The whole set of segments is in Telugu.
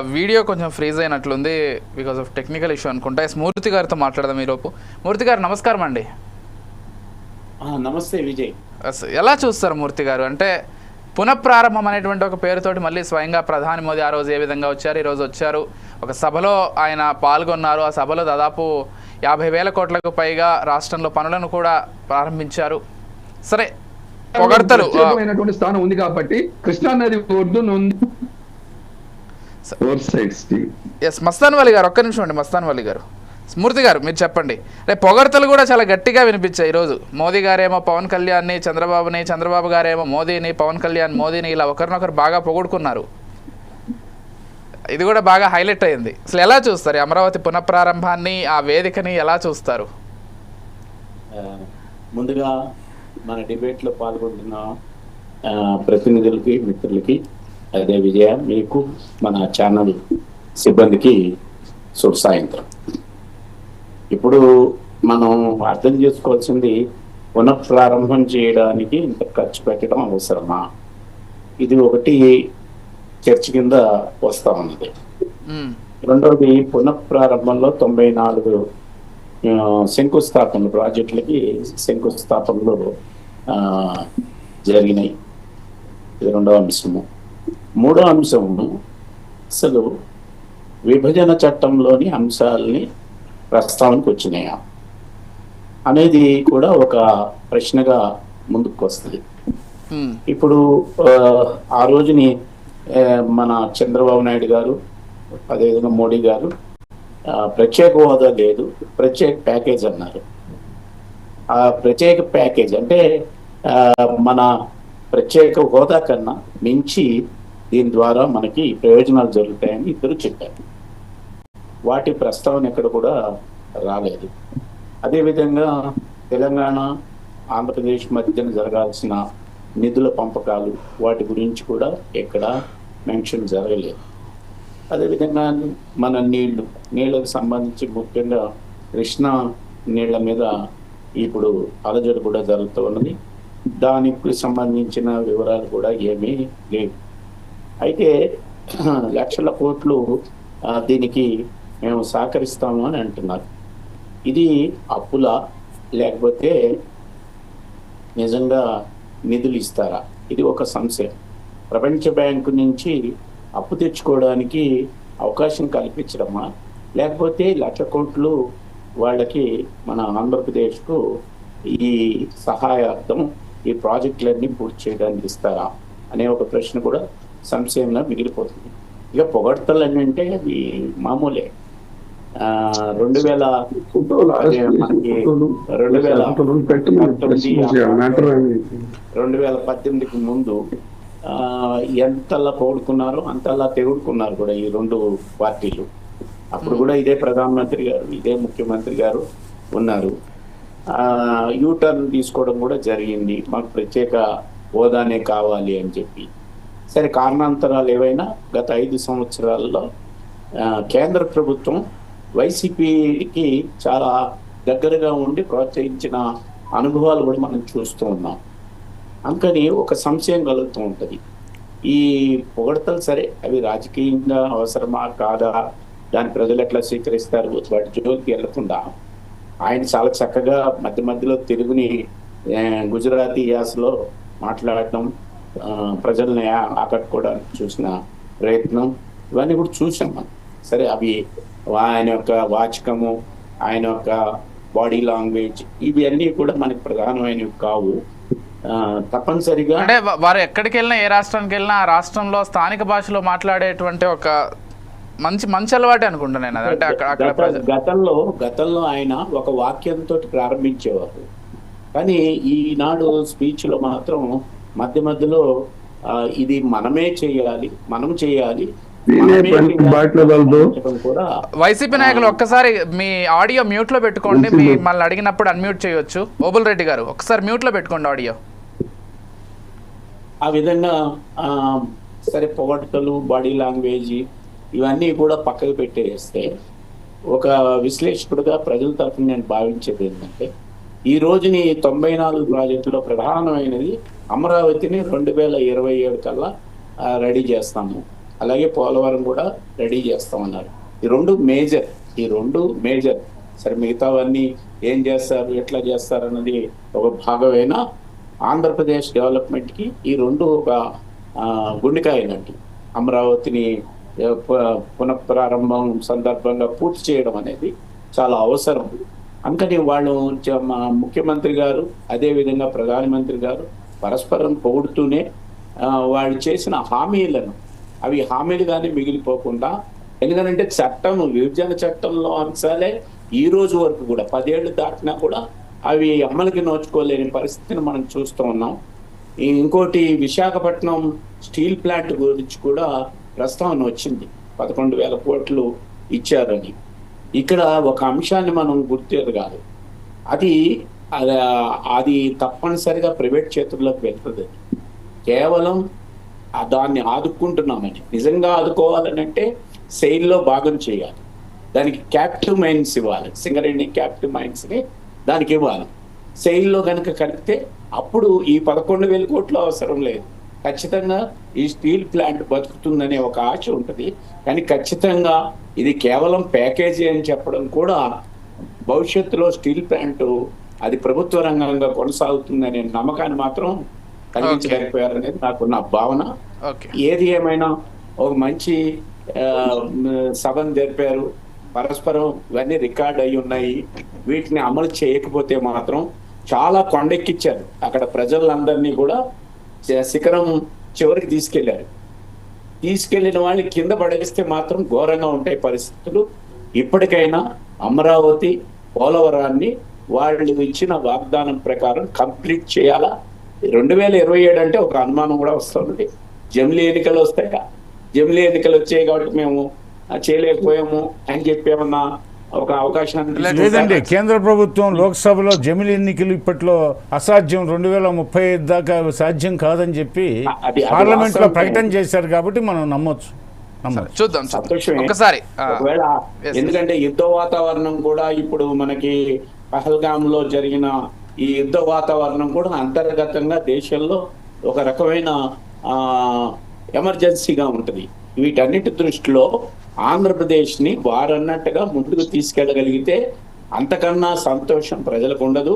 వీడియో కొంచెం ఫ్రీజ్ అయినట్లుంది బికాస్ ఆఫ్ టెక్నికల్ ఇష్యూ అనుకుంటా. ఎస్ మూర్తి గారితో మాట్లాడదాం ఈలోపు మూర్తి గారు నమస్కారం అండి. ఆ, నమస్తే విజయ్. ఎస్, ఎలా చూస్తారు మూర్తి గారు? అంటే పునఃప్రారంభం అనేటువంటి ఒక పేరుతోటి మళ్ళీ స్వయంగా ప్రధాని మోదీ ఆ రోజు ఏ విధంగా వచ్చారు? ఈరోజు వచ్చారు. ఒక సభలో ఆయన పాల్గొన్నారు. ఆ సభలో దాదాపు యాభై వేల కోట్లకు పైగా రాష్ట్రంలో పనులను కూడా ప్రారంభించారు. సరే పొగడ్తలు స్థానం ఉంది కాబట్టి కృష్ణా నది ఒడ్డున ఎస్ మస్తాన్ వలి గారు ఒక్క నిమిషం అండి మస్తాన్ వలి గారు. స్మృతి గారు మీరు చెప్పండి. రేపు పొగడ్తలు కూడా చాలా గట్టిగా వినిపించాయి ఈరోజు. మోదీ గారేమో పవన్ కళ్యాణ్ని చంద్రబాబుని చంద్రబాబు గారేమో మోదీని పవన్ కళ్యాణ్ మోదీని ఇలా ఒకరినొకరు బాగా పొగుడుకున్నారు. ఇది కూడా బాగా హైలైట్ అయింది. అసలు ఎలా చూస్తారు అమరావతి పునఃప్రారంభాన్ని ఆ వేదికని ఎలా చూస్తారు? ముందుగా మన డిబేట్లో పాల్గొంటున్న ప్రతినిధులకి మిత్రులకి అదే విజయ మీకు మన ఛానల్ సిబ్బందికి శుభ సాయంత్రం. ఇప్పుడు మనం అర్థం చేసుకోవాల్సింది పునఃప్రారంభం చేయడానికి ఇంత ఖర్చు పెట్టడం అవసరమా? ఇది ఒకటి చర్చ కింద వస్తా ఉన్నది. రెండవది పునఃప్రారంభంలో తొంభై నాలుగు శంకుస్థాపనలు ప్రాజెక్టులకి శంకుస్థాపనలు జరిగినాయి. ఇది రెండవ అంశము. మూడో అంశము అసలు విభజన చట్టంలోని అంశాలని ప్రస్తావనకు వచ్చినాయా? అనేది కూడా ఒక ప్రశ్నగా ముందుకు వస్తుంది. ఇప్పుడు ఆ, రోజుని మన చంద్రబాబు నాయుడు గారు అదేవిధంగా మోడీ గారు ప్రత్యేక హోదా లేదు ప్రత్యేక ప్యాకేజ్ అన్నారు. ఆ ప్రత్యేక ప్యాకేజ్ అంటే మన ప్రత్యేక హోదా కన్నా మించి దీని ద్వారా మనకి ప్రయోజనాలు జరుగుతాయని ఇద్దరు చెప్పారు. వాటి ప్రస్తావన ఎక్కడ కూడా రాలేదు. అదేవిధంగా తెలంగాణ ఆంధ్రప్రదేశ్ మధ్యన జరగాల్సిన నిధుల పంపకాలు వాటి గురించి కూడా ఎక్కడ మెన్షన్ జరగలేదు. అదేవిధంగా మన నీళ్ళు నీళ్ళకు సంబంధించి ముఖ్యంగా కృష్ణా నీళ్ళ మీద ఇప్పుడు అలజడి కూడా జరుగుతూ ఉన్నది. దానికి సంబంధించిన వివరాలు కూడా ఏమీ లేవు. అయితే లక్షల కోట్లు దీనికి మేము సహకరిస్తాము అని అంటున్నారు. ఇది అప్పుల లేకపోతే నిజంగా నిధులు ఇస్తారా? ఇది ఒక సంశయం. ప్రపంచ బ్యాంకు నుంచి అప్పు తెచ్చుకోవడానికి అవకాశం కల్పించడమా? లేకపోతే లక్ష కోట్లు వాళ్ళకి మన ఆంధ్రప్రదేశ్కు ఈ సహాయార్థం ఈ ప్రాజెక్టులన్నీ పూర్తి చేయడానికి ఇస్తారా? అనే ఒక ప్రశ్న కూడా సంశయంగా మిగిలిపోతుంది. ఇక పొగడ్తలు అని అంటే అవి మామూలే. ఆ, రెండు వేల అదే మనకి రెండు వేల రెండు వేల పద్దెనిమిదికి ముందు ఆ, ఎంతలా పోగొడుకున్నారో అంతలా తెగుడుకున్నారు కూడా ఈ రెండు పార్టీలు. అప్పుడు కూడా ఇదే ప్రధానమంత్రి గారు ఇదే ముఖ్యమంత్రి గారు ఉన్నారు. ఆ యూటర్న్ తీసుకోవడం కూడా జరిగింది. మాకు ప్రత్యేక హోదానే కావాలి అని చెప్పి. సరే కారణాంతరాలు ఏవైనా గత ఐదు సంవత్సరాల్లో కేంద్ర ప్రభుత్వం వైసీపీకి చాలా దగ్గరగా ఉండి ప్రోత్సహించిన అనుభవాలు కూడా మనం చూస్తూ ఉన్నాం. అందుకని ఒక సంశయం కలుగుతూ ఉంటుంది. ఈ పొగడతలు సరే అవి రాజకీయంగా అవసరమా కాదా? దాని ప్రజలు ఎట్లా స్వీకరిస్తారు? వాటి జోలికి వెళ్ళకుండా. ఆయన చాలా చక్కగా మధ్య మధ్యలో తెలుగుని గుజరాతీ యాసలో మాట్లాడటం ప్రజల్ని ఆకట్టుకోవడానికి చూసిన ప్రయత్నం. ఇవన్నీ కూడా చూసాం మనం. సరే అవి ఆయన యొక్క వాచకము ఆయన యొక్క బాడీ లాంగ్వేజ్ ఇవి అన్నీ కూడా మనకి ప్రధానమైనవి కావు. తప్పనిసరిగా అంటే వారు ఎక్కడికి వెళ్ళినా ఏ రాష్ట్రానికి వెళ్ళినా ఆ రాష్ట్రంలో స్థానిక భాషలో మాట్లాడేటువంటి ఒక మంచి మంచి అలవాటే అనుకుంటా నేను. అంటే అక్కడ గతంలో గతంలో ఆయన ఒక వాక్యంతో ప్రారంభించేవారు. కానీ ఈనాడు స్పీచ్లో మాత్రం మధ్య మధ్యలో ఇది మనమే చేయాలి మనం చేయాలి వైసీపీ నాయకులు ఒక్కసారి మీ ఆడియో మ్యూట్లో పెట్టుకోండి మీ మళ్ళీ అడిగినప్పుడు అన్మ్యూట్ చేయొచ్చు. ఓబుల్ రెడ్డి గారు ఒకసారి మ్యూట్లో పెట్టుకోండి ఆడియో. ఆ విధంగా సరే పొగడ్తలు బాడీ లాంగ్వేజ్ ఇవన్నీ కూడా పక్కకు పెట్టేస్తే ఒక విశ్లేషకుడుగా ప్రజల తరఫున నేను భావించేది ఏంటంటే ఈ రోజుని తొంభై నాలుగు ప్రాజెక్టులో ప్రధానమైనది అమరావతిని రెండు వేల ఇరవై ఏడు కల్లా రెడీ చేస్తాము. అలాగే పోలవరం కూడా రెడీ చేస్తామన్నారు. ఈ రెండు మేజర్ ఈ రెండు మేజర్. సరే మిగతావన్నీ ఏం చేస్తారు ఎట్లా చేస్తారు అన్నది ఒక భాగమైనా ఆంధ్రప్రదేశ్ డెవలప్మెంట్కి ఈ రెండు ఒక ఆ, అమరావతిని పునఃప్రారంభం సందర్భంగా పూర్తి చేయడం అనేది చాలా అవసరం. అందుకని వాళ్ళు మా ముఖ్యమంత్రి గారు అదేవిధంగా ప్రధానమంత్రి గారు పరస్పరం పొగుడుతూనే వాళ్ళు చేసిన హామీలను అవి హామీలుగానే మిగిలిపోకుండా ఎందుకంటే చట్టం విభజన చట్టంలో అంశాలే ఈ రోజు వరకు కూడా పదేళ్ళు దాటినా కూడా అవి అమలుకి నోచుకోలేని పరిస్థితిని మనం చూస్తూ ఉన్నాం. ఇంకోటి విశాఖపట్నం స్టీల్ ప్లాంట్ గురించి కూడా ప్రస్తావన వచ్చింది. పదకొండు వేల కోట్లు ఇచ్చారని. ఇక్కడ ఒక అంశాన్ని మనం గుర్తెరగాలి అది అది అది తప్పనిసరిగా ప్రైవేట్ చేతుల్లోకి వెళ్తుంది. కేవలం దాన్ని ఆదుకుంటున్నామని నిజంగా ఆదుకోవాలని అంటే సెయిల్లో భాగం చేయాలి. దానికి క్యాప్టివ్ మైన్స్ ఇవ్వాలి. సింగరేణి క్యాప్టివ్ మైన్స్ని దానికి ఇవ్వాలి. సెయిల్లో కనుక కలిపితే అప్పుడు ఈ పదకొండు వేల కోట్లు అవసరం లేదు. ఖచ్చితంగా ఈ స్టీల్ ప్లాంట్ బతుకుతుందనే ఒక ఆశ ఉంటుంది. కానీ ఖచ్చితంగా ఇది కేవలం ప్యాకేజీ అని చెప్పడం కూడా భవిష్యత్తులో స్టీల్ ప్లాంట్ అది ప్రభుత్వ రంగంగా కొనసాగుతుందనే నమ్మకాన్ని మాత్రం కలిగించలేకపోయారనేది నాకున్న భావన. ఏది ఏమైనా ఒక మంచి సభను జరిపారు. పరస్పరం ఇవన్నీ రికార్డ్ అయి ఉన్నాయి. వీటిని అమలు చేయకపోతే మాత్రం చాలా కొండెక్కిచ్చారు. అక్కడ ప్రజలందరినీ కూడా శిఖరం చివరికి తీసుకెళ్ళారు. తీసుకెళ్ళిన వాళ్ళని కింద పడేస్తే మాత్రం ఘోరంగా ఉంటాయి పరిస్థితులు. ఇప్పటికైనా అమరావతి పోలవరాన్ని వాళ్ళు ఇచ్చిన వాగ్దానం ప్రకారం కంప్లీట్ చేయాలా? రెండు వేల ఇరవై ఏడు అంటే ఒక అనుమానం కూడా వస్తుంది. జమిలీ ఎన్నికలు వస్తాయి జమిలీ ఎన్నికలు వచ్చాయి కాబట్టి మేము చేయలేకపోయాము అని చెప్పి ఏమన్నా ఒక అవకాశాన్ని లేదు, లేదండి? కేంద్ర ప్రభుత్వం లోక్సభలో జమిలి ఎన్నికలు ఇప్పట్లో అసాధ్యం. రెండు వేల ముప్పై ఐదు దాకా సాధ్యం కాదని చెప్పి పార్లమెంట్లో. ప్రకటన చేశారు కాబట్టి మనం నమ్మొచ్చు. చూద్దాం ఒకవేళ yes. ఎందుకంటే యుద్ధ వాతావరణం కూడా ఇప్పుడు మనకి పహల్గామ్లో జరిగిన ఈ యుద్ధ వాతావరణం కూడా అంతర్గతంగా దేశంలో ఒక రకమైన ఆ ఎమర్జెన్సీగా ఉంటుంది. వీటన్నిటి దృష్టిలో ఆంధ్రప్రదేశ్ని వారన్నట్టుగా ముందుకు తీసుకెళ్ళగలిగితే అంతకన్నా సంతోషం ప్రజలకు ఉండదు.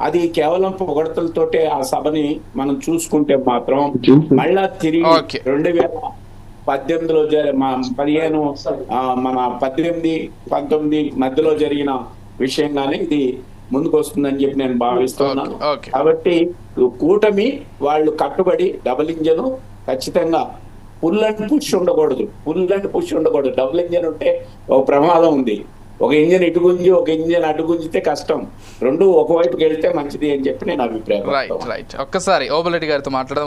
అది కేవలం పొగడతలతోటే ఆ సభని మనం చూసుకుంటే మాత్రం మళ్ళా తిరిగి. రెండు వేల పద్దెనిమిదిలో పదిహేను ఆ, మన పద్దెనిమిది పంతొమ్మిది మధ్యలో జరిగిన విషయంగానే ఇది ముందుకు వస్తుందని చెప్పి నేను భావిస్తున్నాను. కాబట్టి కూటమి వాళ్ళు కట్టుబడి డబుల్ ఇంజన్ ఖచ్చితంగా పుల్ అండ్ పుష్ ఉండకూడదు. పుల్ అండ్ పుష్ ఉండకూడదు. డబుల్ ఇంజన్ ఉంటే ఒక ప్రమాదం ఉంది. ఒక ఇంజన్ ఇటు గుంజి ఒక ఇంజన్ అటు గుంజితే కష్టం. రెండు ఒకవైపుకి వెళ్తే మంచిది అని చెప్పి నేను అభిప్రాయం రైట్ ఒక్కసారి ఓబులెడ్డి గారితో మాట్లాడదాం.